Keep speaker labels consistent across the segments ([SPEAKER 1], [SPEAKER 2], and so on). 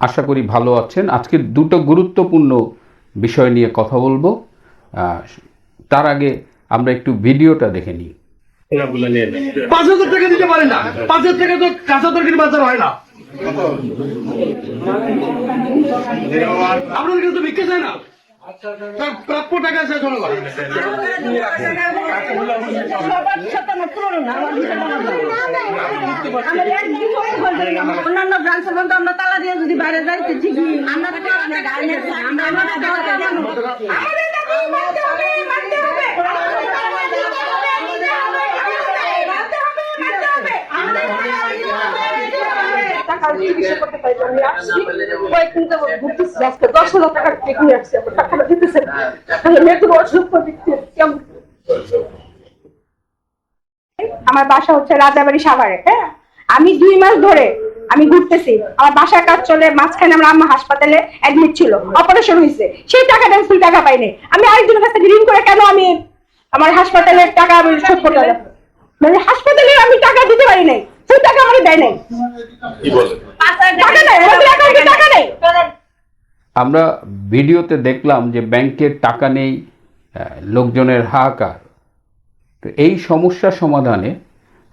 [SPEAKER 1] আশা করি ভালো আছেন। আজকে দুটো গুরুত্বপূর্ণ বিষয় নিয়ে কথা বলব। আহ, তার আগে আমরা একটু ভিডিওটা দেখে নিই।
[SPEAKER 2] পাঁচ হাজার টাকা দিতে পারে না। পাঁচ হাজার টাকা তো কাঁচা তরকারি বাজার হয় না। আপনাদের কাছে ভিক্ষা চায় না।
[SPEAKER 3] আমরা তালা দিয়ে যদি বাইরে যাই ঠিকই। আমরা তো আমরা গাড়ি আমরা আমাদের টাকা কেন আমাদের টাকা মারতে হবে মারতে হবে টাকা আমি আমার
[SPEAKER 4] বাসা হচ্ছে রাজাবাড়ি সাভারে হ্যাঁ? আমি দুই মাস ধরে আমি ঘুরতেছি। আমার বাসার কাজ চলে, মাঝখানে আমার আম্মা হাসপাতালে অ্যাডমিট ছিল অপারেশন হয়েছে সেই টাকাটা আমি টাকা পাইনি। আমি আরেকজনের কাছে ঋণ করে কেন আমি আমার হাসপাতালের টাকা আমি শোধ করতে মানে হাসপাতালে আমি টাকা দিতে পারি নাই। ফুল টাকা আমার দেয় নাই।
[SPEAKER 5] কি বলেন
[SPEAKER 4] টাকা নাই আমাদের অ্যাকাউন্টে টাকা নেই।
[SPEAKER 1] আমরা ভিডিওতে দেখলাম যে ব্যাংকের টাকা নেই লোকজনের হাহাকার। তো এই সমস্যা সমাধানে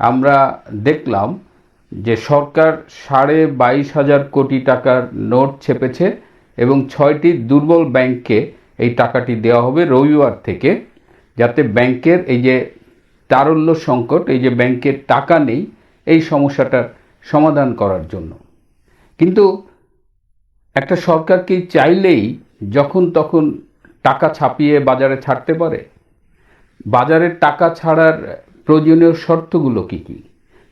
[SPEAKER 1] আমরা দেখলাম যে সরকার সাড়ে বাইশ হাজার কোটি টাকার নোট ছেপেছে এবং ছয়টি দুর্বল ব্যাংককে এই টাকাটি দেওয়া হবে রবিবার থেকে যাতে ব্যাংকের এই যে তারল্য সংকট এই যে ব্যাংকের টাকা নেই এই সমস্যাটার সমাধান করার জন্য। কিন্তু একটা সরকার কি চাইলেই যখন তখন টাকা ছাপিয়ে বাজারে ছাড়তে পারে? বাজারের টাকা ছাড়ার প্রয়োজনীয় শর্তগুলো কি কি?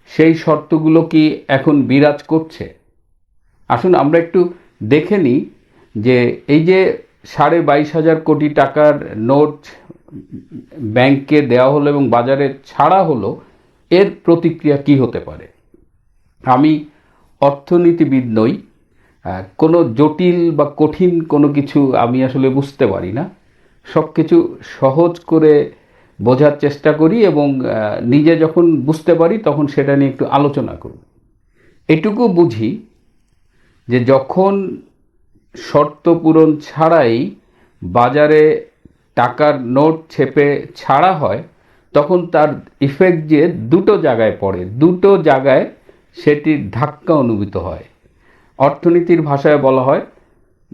[SPEAKER 1] সেই শর্তগুলো কি এখন বিরাজ করছে? আসুন আমরা একটু দেখে নিই যে এই যে সাড়ে বাইশ হাজার কোটি টাকার নোট ব্যাংকে দেওয়া হলো এবং বাজারে ছাড়া হলো এর প্রতিক্রিয়া কি হতে পারে? আমি অর্থনীতিবিদ নই কোনো জটিল বা কঠিন কোনো কিছু আমি আসলে বুঝতে পারি না। সব কিছু সহজ করে বোঝার চেষ্টা করি এবং নিজে যখন বুঝতে পারি তখন সেটা নিয়ে একটু আলোচনা করি। এটুকু বুঝি যে যখন শর্ত পূরণ ছাড়াই বাজারে টাকার নোট ছেপে ছাড়া হয় তখন তার ইফেক্ট যে দুটো জায়গায় পড়ে, দুটো জায়গায় সেটির ধাক্কা অনুভূত হয়। অর্থনীতির ভাষায় বলা হয়,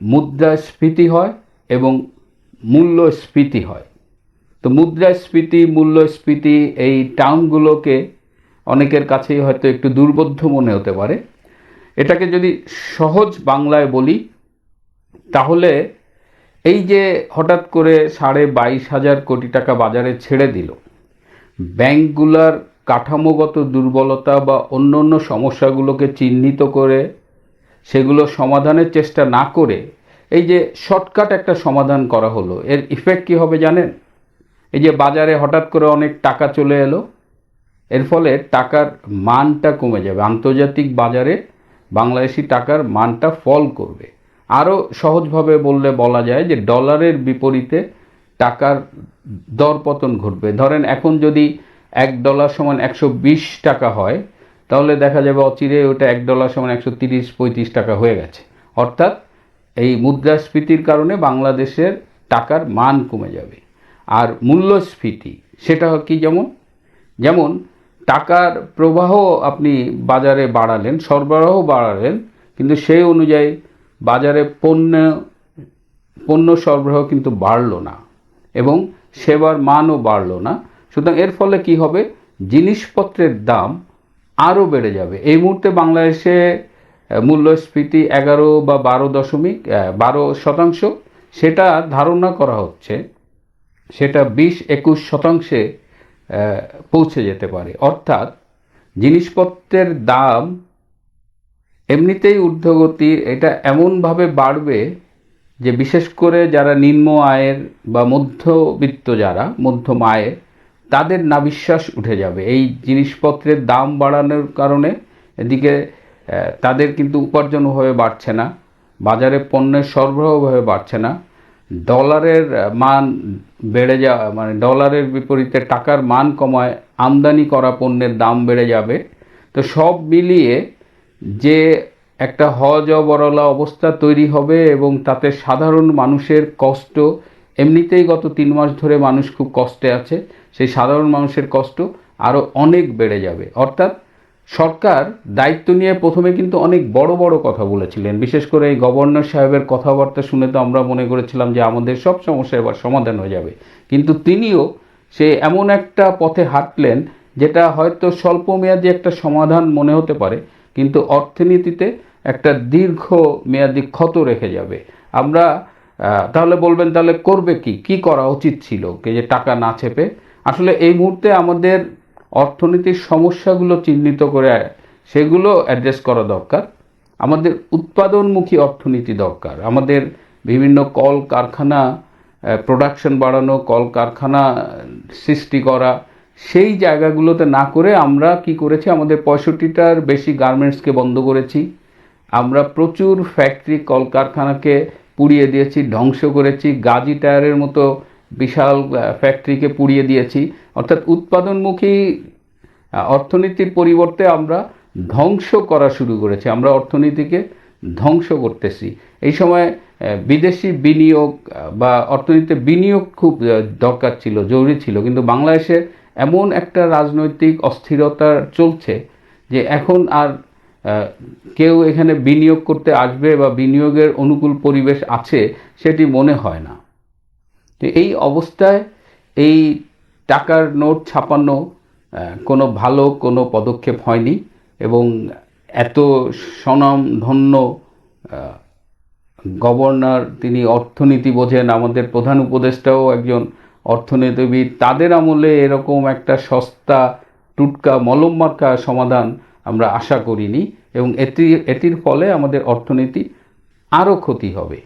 [SPEAKER 1] মুদ্রাস্ফীতি হয় এবং মূল্যস্ফীতি হয়। তো মুদ্রাস্ফীতি, মূল্যস্ফীতি এই টার্মগুলোকে অনেকের কাছেই হয়তো একটু দুর্বোধ্য মনে হতে পারে। এটাকে যদি সহজ বাংলায় বলি, তাহলে এই যে হঠাৎ করে সাড়ে বাইশ হাজার কোটি টাকা বাজারে ছেড়ে দিল ব্যাংকগুলার কাঠামোগত দুর্বলতা বা অন্য অন্য সমস্যাগুলোকে চিহ্নিত করে সেগুলো সমাধানের চেষ্টা না করে এই যে শর্টকাট একটা সমাধান করা হলো, এর ইফেক্ট কী হবে জানেন? এই যে বাজারে হঠাৎ করে অনেক টাকা চলে এলো, এর ফলে টাকার মানটা কমে যাবে। আন্তর্জাতিক বাজারে বাংলাদেশি টাকার মানটা ফল করবে। আরও সহজভাবে বললে বলা যায় যে ডলারের বিপরীতে টাকার দরপতন ঘটবে। ধরেন এখন যদি এক ডলার সমান একশো বিশ টাকা হয়, তাহলে দেখা যাবে অচিরে ওটা এক ডলার সমান একশো তিরিশ, পঁয়ত্রিশ টাকা হয়ে গেছে। অর্থাৎ এই মুদ্রাস্ফীতির কারণে বাংলাদেশের টাকার মান কমে যাবে। আর মূল্যস্ফীতি, সেটা কি যেমন? যেমন টাকার প্রবাহ আপনি বাজারে বাড়ালেন, সরবরাহ বাড়ালেন, কিন্তু সেই অনুযায়ী বাজারে পণ্য পণ্য সরবরাহ কিন্তু বাড়লো না। এবং সেবার মানও বাড়ল না। সুতরাং এর ফলে কি হবে? জিনিসপত্রের দাম আরও বেড়ে যাবে। এই মুহূর্তে বাংলাদেশে মূল্যস্ফীতি এগারো বা বারো দশমিক বারো শতাংশ। সেটা ধারণা করা হচ্ছে, সেটা বিশ একুশ শতাংশে পৌঁছে যেতে পারে। অর্থাৎ জিনিসপত্রের দাম এমনিতেই ঊর্ধ্বগতি এটা এমনভাবে বাড়বে যে বিশেষ করে যারা নিম্ন আয়ের বা মধ্যবিত্ত যারা, মধ্যম আয়ের তাদের না বিশ্বাস উঠে যাবে। এই জিনিসপত্রের দাম বাড়ানোর কারণে এদিকে তাদের কিন্তু উপার্জনভাবে বাড়ছে না, বাজারে পণ্যের সরবরাহভাবে বাড়ছে না। ডলারের মান বেড়ে যাওয়া মানে ডলারের বিপরীতে টাকার মান কমায়, আমদানি করা পণ্যের দাম বেড়ে যাবে। তো সব মিলিয়ে যে একটা হজ বরলা অবস্থা তৈরি হবে এবং তাতে সাধারণ মানুষের কষ্ট, এমনিতেই গত তিন মাস ধরে মানুষ খুব কষ্টে আছে, সেই সাধারণ মানুষের কষ্ট আরও অনেক বেড়ে যাবে। অর্থাৎ সরকার দায়িত্ব নিয়ে প্রথমে কিন্তু অনেক বড় বড় কথা বলেছিলেন। বিশেষ করে এই গভর্নর সাহেবের কথাবার্তা শুনে তো আমরা মনে করেছিলাম যে আমাদের সব সমস্যা এবার সমাধান হয়ে যাবে। কিন্তু তিনিও সে এমন একটা পথে হাঁটলেন যেটা হয়তো স্বল্পমেয়াদী একটা সমাধান মনে হতে পারে কিন্তু অর্থনীতিতে একটা দীর্ঘ মেয়াদী ক্ষত রেখে যাবে। আমরা তাহলে বলবেন, তাহলে করবে কি? কি করা উচিত ছিল? কে যে টাকা না চেপে? আসলে এই মুহূর্তে আমাদের অর্থনীতির সমস্যাগুলো চিহ্নিত করে সেগুলো অ্যাড্রেস করা দরকার। আমাদের উৎপাদনমুখী অর্থনীতি দরকার। আমাদের বিভিন্ন কল কারখানা প্রোডাকশন বাড়ানো কল কারখানা সৃষ্টি করা সেই জায়গাগুলোতে না করে আমরা কি করেছি? আমাদের পঁয়ষট্টিটার বেশি গার্মেন্টসকে বন্ধ করেছি। আমরা প্রচুর ফ্যাক্টরি, কলকারখানাকে পুড়িয়ে দিয়েছি, ধ্বংস করেছি, গাজী টায়ারের মতো বিশাল ফ্যাক্টরিকে পুড়িয়ে দিয়েছি। অর্থাৎ উৎপাদনমুখী অর্থনীতির পরিবর্তে আমরা ধ্বংস করা শুরু করেছি। আমরা অর্থনীতিকে ধ্বংস করতেছি। এই সময় বিদেশি বিনিয়োগ বা অর্থনীতিতে বিনিয়োগ খুব দরকার ছিল, জরুরি ছিল। কিন্তু বাংলাদেশে এমন একটা রাজনৈতিক অস্থিরতা চলছে যে এখন আর কেউ এখানে বিনিয়োগ করতে আসবে বা বিনিয়োগের অনুকূল পরিবেশ আছে সেটি মনে হয় না। তো এই অবস্থায় এই টাকার নোট ছাপানো কোনো ভালো কোনো পদক্ষেপ হয়নি এবং এত স্বনাম ধন্য গভর্নর, তিনি অর্থনীতি বোঝেন, আমাদের প্রধান উপদেষ্টাও একজন অর্থনীতিবিদ তাদের আমলে এরকম একটা সস্তা টুটকা মলম মার্কা সমাধান আমরা আশা করিনি এবং এটি এটির ফলে আমাদের অর্থনীতি আরও ক্ষতি হবে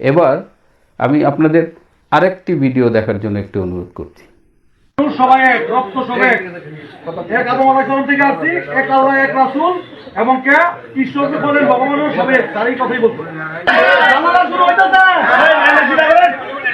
[SPEAKER 1] এবার আমি আপনাদের আরেকটি ভিডিও দেখার জন্য একটু অনুরোধ করছি
[SPEAKER 2] এবং কে ঈশ্বরকে বলেন তারই কথাই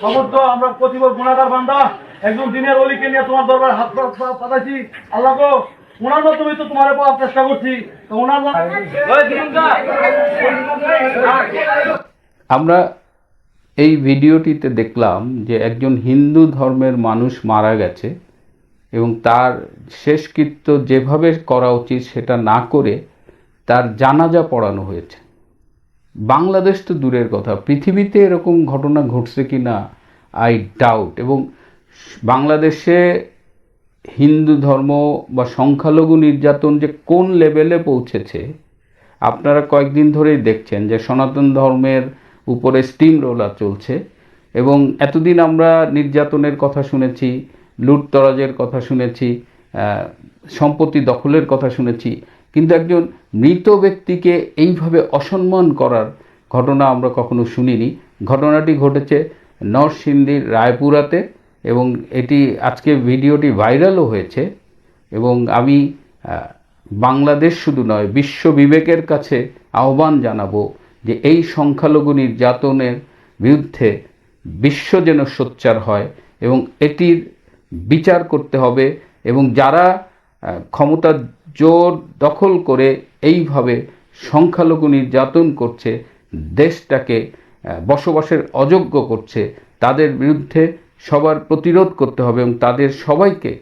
[SPEAKER 2] সমস্ত আমরা প্রতিবর গুণাগার বান্দা। একজন দিনের অলিকে নিয়ে তোমার দরবার হাত পা- পা- পাতাইছি আল্লাহ গো ওনার মাধ্যমে তো তোমার পাওয়ার চেষ্টা করছি। তো ওনার মা- ওই দিনটা।
[SPEAKER 1] আমরা এই ভিডিওটিতে দেখলাম যে একজন হিন্দু ধর্মের মানুষ মারা গেছে এবং তার শেষকৃত্য যেভাবে করা উচিত সেটা না করে তার জানাজা পড়ানো হয়েছে। বাংলাদেশ তো দূরের কথা। পৃথিবীতে এরকম ঘটনা ঘটছে কি না আই ডাউট এবং বাংলাদেশে হিন্দু ধর্ম বা সংখ্যালঘু নির্যাতন যে কোন লেভেলে পৌঁছেছে, আপনারা কয়েকদিন ধরেই দেখছেন যে সনাতন ধর্মের উপরে স্টিম রোলার চলছে। এবং এতদিন আমরা নির্যাতনের কথা শুনেছি, লুটতরাজের কথা শুনেছি সম্পত্তি দখলের কথা শুনেছি। কিন্তু একজন মৃত ব্যক্তিকে এইভাবে অসম্মান করার ঘটনা আমরা কখনো শুনিনি। ঘটনাটি ঘটেছে নরসিংদীর রায়পুরাতে এবং এটি আজকে ভিডিওটি ভাইরালও হয়েছে এবং আমি বাংলাদেশ শুধু নয় বিশ্ব বিবেকের কাছে আহ্বান জানাব যে এই সংখ্যালঘু নির্যাতনের বিরুদ্ধে বিশ্ব যেন সোচ্চার হয় এবং এটির বিচার করতে হবে এবং যারা আহ, ক্ষমতার জোর দখল করে এইভাবে সংখ্যালঘু নির্যাতন করছে, দেশটাকে বসবাসের অযোগ্য করছে, তাদের বিরুদ্ধে সবার প্রতিরোধ করতে হবে এবং তাদের সবাইকে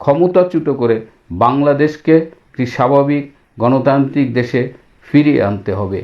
[SPEAKER 1] ক্ষমতাচ্যুত করে বাংলাদেশকে একটি স্বাভাবিক গণতান্ত্রিক দেশে ফিরিয়ে আনতে হবে।